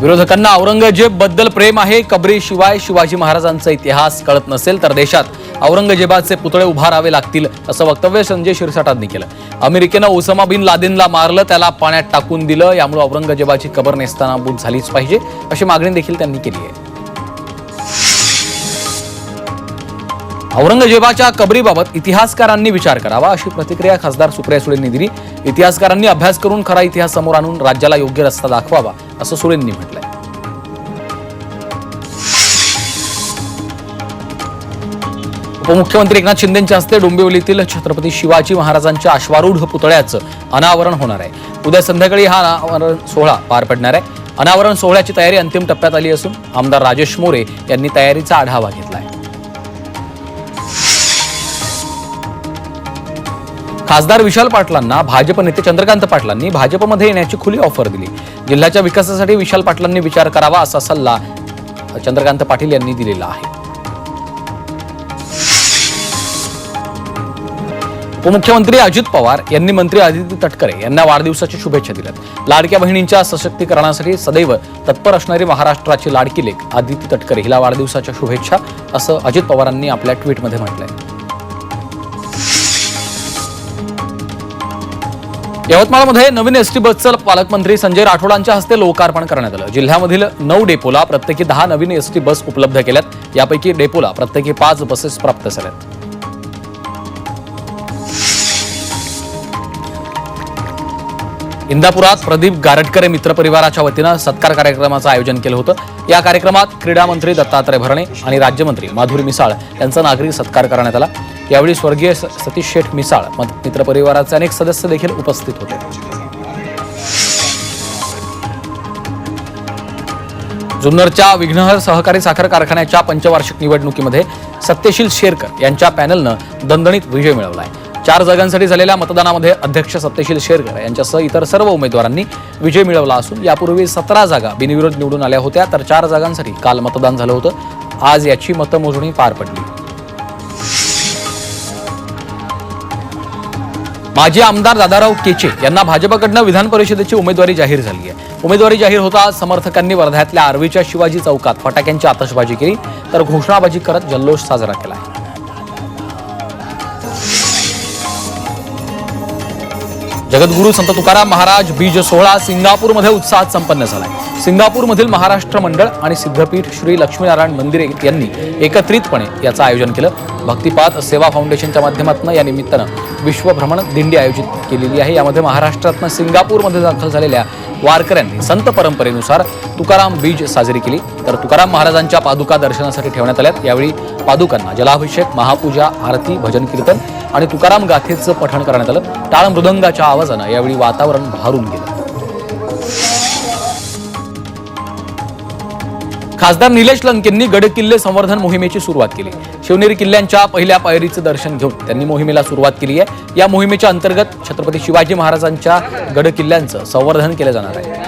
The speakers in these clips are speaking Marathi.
विरोधकांना औरंगजेबबद्दल प्रेम आहे कबरीशिवाय शिवाजी महाराजांचा इतिहास कळत नसेल तर देशात औरंगजेबाचे पुतळे उभारावे लागतील असं वक्तव्य संजय शिरसाटांनी केलं. अमेरिकेनं ओसामा बिन लादेनला मारलं त्याला पाण्यात टाकून दिलं यामुळे औरंगजेबाची कबर नेसताना बूट झालीच पाहिजे अशी मागणी देखील त्यांनी केली आहे. औरंगजेबाच्या कबरीबाबत इतिहासकारांनी विचार करावा अशी प्रतिक्रिया खासदार सुप्रिया सुळेंनी दिली. इतिहासकारांनी अभ्यास करून खरा इतिहास समोर आणून राज्याला योग्य रस्ता दाखवावा असं सुळेंनी म्हटलंय. उपमुख्यमंत्री एकनाथ शिंदेच्या हस्ते डोंबिवलीतील छत्रपती शिवाजी महाराजांच्या अश्वारूढ पुतळ्याचं अनावरण होणार आहे. उद्या संध्याकाळी हा अनावरण सोहळा पार पडणार आहे. अनावरण सोहळ्याची तयारी अंतिम टप्प्यात आली असून आमदार राजेश मोरे यांनी तयारीचा आढावा घेतलाय. खासदार विशाल पाटलांना भाजप नेते चंद्रकांत पाटलांनी भाजपमध्ये येण्याची खुली ऑफर दिली. जिल्ह्याच्या विकासासाठी विशाल पाटलांनी विचार करावा असा सल्ला चंद्रकांत पाटील यांनी दिलेला आहे. उपमुख्यमंत्री अजित पवार यांनी मंत्री आदित्य तटकरे यांना वाढदिवसाच्या शुभेच्छा दिल्यात. लाडक्या बहिणींच्या सशक्तीकरणासाठी सदैव तत्पर असणारी महाराष्ट्राची लाडकी लेख आदित्य तटकरे हिला वाढदिवसाच्या शुभेच्छा असं अजित पवारांनी आपल्या ट्विटमध्ये म्हटलंय. यवतमाळमध्ये नवीन एसटी बसचं पालकमंत्री संजय राठोडांच्या हस्ते लोकार्पण करण्यात आलं. जिल्ह्यामधील नऊ डेपोला प्रत्येकी दहा नवीन एसटी बस उपलब्ध केल्यात. यापैकी डेपोला प्रत्येकी पाच बसेस प्राप्त झाल्यात. इंदापुरात प्रदीप गारटकरे मित्र परिवाराच्या वतीनं सत्कार कार्यक्रमाचं आयोजन केलं होतं. या कार्यक्रमात क्रीडा मंत्री दत्तात्रय भरणे आणि राज्यमंत्री माधुरी मिसाळ यांचा नागरिक सत्कार करण्यात आला. यावेळी स्वर्गीय सतीश शेठ मिसाळ मत- मित्रपरिवाराचे अनेक सदस्य देखील उपस्थित होते. जुन्नरच्या विघ्नहर सहकारी साखर कारखान्याच्या पंचवार्षिक निवडणुकीमध्ये सत्यशील शेरकर यांच्या पॅनलनं दणदणीत विजय मिळवलाय. चार जागांसाठी झालेल्या मतदानामध्ये अध्यक्ष सत्यशील शेरकर यांच्यासह इतर सर्व उमेदवारांनी विजय मिळवला असून यापूर्वी सतरा जागा बिनविरोध निवडून आल्या होत्या तर चार जागांसाठी काल मतदान झालं होतं. आज याची मतमोजणी पार पडली. माजी आमदार दादाराव केचे यांना भाजपकडनं विधान परिषदेची उमेदवारी जाहीर झाली आहे उमेदवारी जाहीर होता समर्थकांनी वर्ध्यातल्या आर्वीच्या शिवाजी चौकात फटाक्यांची आतषबाजी केली तर घोषणाबाजी करत जल्लोष साजरा केला. जगद्गुरू संत तुकाराम महाराज बीज सोहळा सिंगापूरमध्ये उत्साहात संपन्न झालाय. सिंगापूरमधील महाराष्ट्र मंडळ आणि सिद्धपीठ श्री लक्ष्मीनारायण मंदिर यांनी एकत्रितपणे याचं आयोजन केलं. भक्तिपात सेवा फाउंडेशनच्या माध्यमातून या निमित्तानं विश्वभ्रमण दिंडी आयोजित केलेली आहे. यामध्ये महाराष्ट्रातनं सिंगापूरमध्ये दाखल झालेल्या वारकऱ्यांनी संत परंपरेनुसार तुकाराम बीज साजरी केली. तर तुकाराम महाराजांच्या पादुका दर्शनासाठी ठेवण्यात आल्यात. यावेळी पादुकांना जलाभिषेक महापूजा आरती भजन कीर्तन आणि तुकाराम गाथेचं पठण करण्यात आलं. टाळ मृदंगाच्या आवाजानं यावेळी वातावरण भारून गेलं. खासदार निलेश लंकेंनी गड किल्ले संवर्धन मोहिमेची सुरुवात केली. शिवनेरी किल्ल्यांच्या पहिल्या पायरीचं दर्शन घेऊन त्यांनी मोहिमेला सुरुवात केली आहे. या मोहिमेच्या अंतर्गत छत्रपती शिवाजी महाराजांच्या गड किल्ल्यांचं संवर्धन केलं जाणार आहे.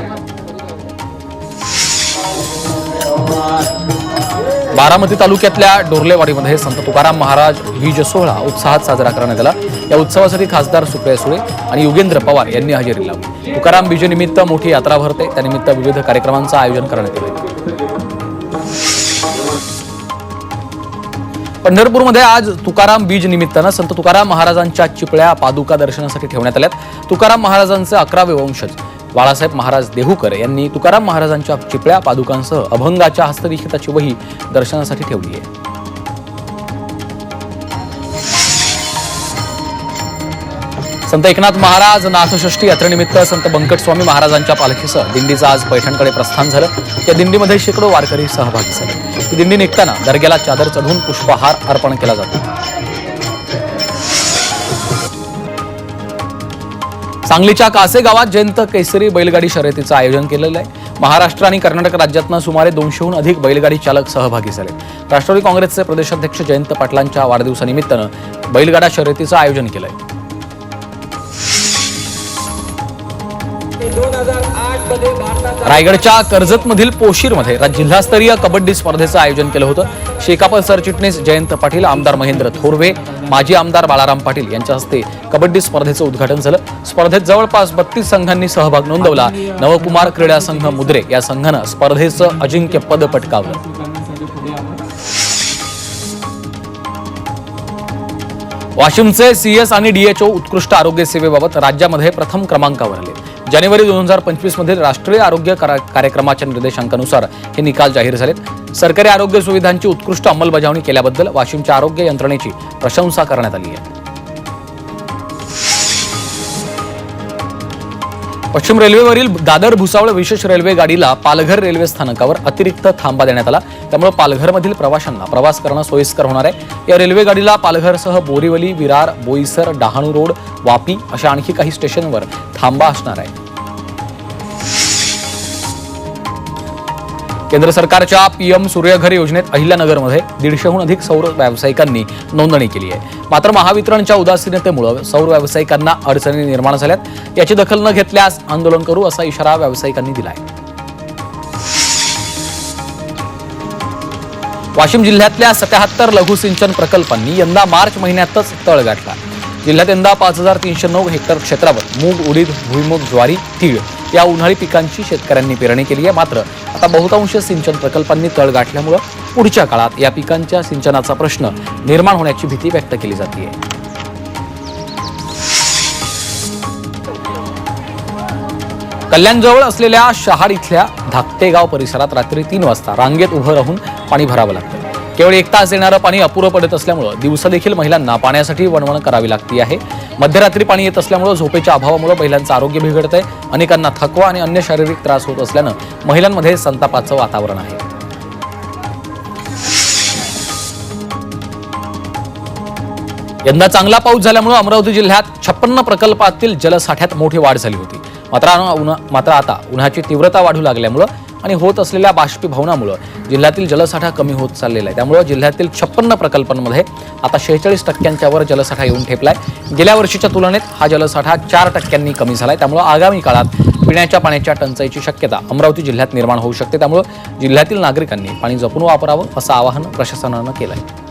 बारामती तालुक्यातल्या डोरलेवाडीमध्ये संत तुकाराम महाराज बीज सोहळा उत्साहात साजरा करण्यात आला. या उत्सवासाठी खासदार सुप्रिया सुळे आणि युगेंद्र पवार यांनी हजेरी लावली. तुकाराम बीजनिमित्त मोठी यात्रा भरते. त्यानिमित्त विविध कार्यक्रमांचं आयोजन करण्यात येईल. पंढरपूरमध्ये आज तुकाराम बीज निमित्तानं संत तुकाराम महाराजांच्या चिपळ्या पादुका दर्शनासाठी ठेवण्यात आल्यात. तुकाराम महाराजांचे अकरावे वंशज. बाळासाहेब महाराज देहूकर यांनी तुकाराम महाराजांच्या चिपळ्या पादुकांसह अभंगाच्या हस्तलिखिताची वही दर्शनासाठी ठेवली आहे. संत एकनाथ महाराज नाथषष्ठी यात्रेनिमित्त संत बंकटस्वामी महाराजांच्या पालखीसह दिंडीचं आज पैठणकडे प्रस्थान झालं. या दिंडीमध्ये शेकडो वारकरी सहभागी झाले. ही दिंडी निघताना दर्ग्याला चादर चढवून पुष्पहार अर्पण केला जातो. सांगलीच्या कासे गावात जयंत केसरी बैलगाडी शर्यतीचं आयोजन केलेलं आहे. महाराष्ट्र आणि कर्नाटक राज्यातनं सुमारे दोनशेहून अधिक बैलगाडी चालक सहभागी झाले. राष्ट्रवादी काँग्रेसचे प्रदेशाध्यक्ष जयंत पाटलांच्या वाढदिवसानिमित्तानं बैलगाडा शर्यतीचं आयोजन केलंय. रायगडच्या कर्जतमधील पोशीरमध्ये जिल्हास्तरीय कबड्डी स्पर्धेचं आयोजन केलं होतं. शेकाप सरचिटणीस जयंत पाटील आमदार महेंद्र थोरवे माजी आमदार बाळाराम पाटील यांच्या हस्ते कबड्डी स्पर्धेचं उद्घाटन झालं. स्पर्धेत जवळपास बत्तीस संघांनी सहभाग नोंदवला. नवकुमार क्रीडा संघ मुद्रे या संघानं स्पर्धेचं अजिंक्यपद पटकावलं. वाशिमचे सीएस आणि डीएचओ उत्कृष्ट आरोग्य सेवेबाबत राज्यामध्ये प्रथम क्रमांकावर आले जानेवारी दोन हजार पंचवीसमधील राष्ट्रीय आरोग्य कार्यक्रमाच्या निर्देशांकानुसार हे निकाल जाहीर झालेत. सरकारी आरोग्य सुविधांची उत्कृष्ट अंमलबजावणी केल्याबद्दल वाशिमच्या आरोग्य यंत्रणेची प्रशंसा करण्यात आली आहे. पश्चिम रेल्वेवरील दादर भुसावळ विशेष रेल्वे गाडीला पालघर रेल्वे स्थानकावर अतिरिक्त थांबा देण्यात आला. त्यामुळे पालघरमधील प्रवाशांना प्रवास करणं सोयीस्कर होणार आहे. या रेल्वे गाडीला पालघरसह बोरिवली विरार बोईसर डहाणू रोड वापी अशा आणखी काही स्टेशनवर थांबा असणार आहे. केंद्र सरकारच्या पीएम सूर्यघर योजनेत अहिल्यानगरमध्ये दीडशेहून अधिक सौर व्यावसायिकांनी नोंदणी केली आहे. मात्र महावितरणच्या उदासीनतेमुळे सौर व्यावसायिकांना अडचणी निर्माण झाल्यात. याची दखल न घेतल्यास आंदोलन करू असा इशारा व्यावसायिकांनी दिला आहे वाशिम जिल्ह्यातल्या सत्याहत्तर लघुसिंचन प्रकल्पांनी यंदा मार्च महिन्यातच तळ गाठला. जिल्ह्यात यंदा पाच हजार तीनशे नऊ हेक्टर क्षेत्रावर मूग उडीद भुईमूग ज्वारी तीळ या उन्हाळी पिकांची शेतकऱ्यांनी पेरणी केली आहे. मात्र आता बहुतांश सिंचन प्रकल्पांनी तळ गाठल्यामुळं पुढच्या काळात या पिकांच्या सिंचनाचा प्रश्न निर्माण होण्याची भीती व्यक्त केली जाते कल्याणजवळ असलेल्या शहाड इथल्या धाकटेगाव परिसरात रात्री तीन वाजता रांगेत उभं राहून पाणी भरावं लागतं. केवळ एक तास येणारं पाणी अपुरं पडत असल्यामुळं दिवसा देखील महिलांना पाण्यासाठी वणवण करावी लागती आहे. मध्यरात्री पाणी येत असल्यामुळं झोपेच्या अभावामुळे महिलांचं आरोग्य बिघडतंय. अनेकांना थकवा आणि अन्य शारीरिक त्रास होत असल्यानं महिलांमध्ये संतापाचं वातावरण आहे. यंदा चांगला पाऊस झाल्यामुळे अमरावती जिल्ह्यात छप्पन्न प्रकल्पातील जलसाठ्यात मोठी वाढ झाली होती. मात्र उन्हा- मात्र आता उन्हाची तीव्रता वाढू लागल्यामुळं आणि होत असलेल्या बाष्पीभवनामुळं जिल्ह्यातील जलसाठा कमी होत चाललेला आहे. त्यामुळं जिल्ह्यातील छप्पन्न प्रकल्पांमध्ये आता शेहेचाळीस टक्क्यांच्या वर जलसाठा येऊन ठेपलाय. गेल्या वर्षीच्या तुलनेत हा जलसाठा चार टक्क्यांनी कमी झाला आहे त्यामुळं आगामी काळात पिण्याच्या पाण्याच्या टंचाईची शक्यता अमरावती जिल्ह्यात निर्माण होऊ शकते. त्यामुळं जिल्ह्यातील नागरिकांनी पाणी जपून वापरावं असं आवाहन प्रशासनानं केलं आहे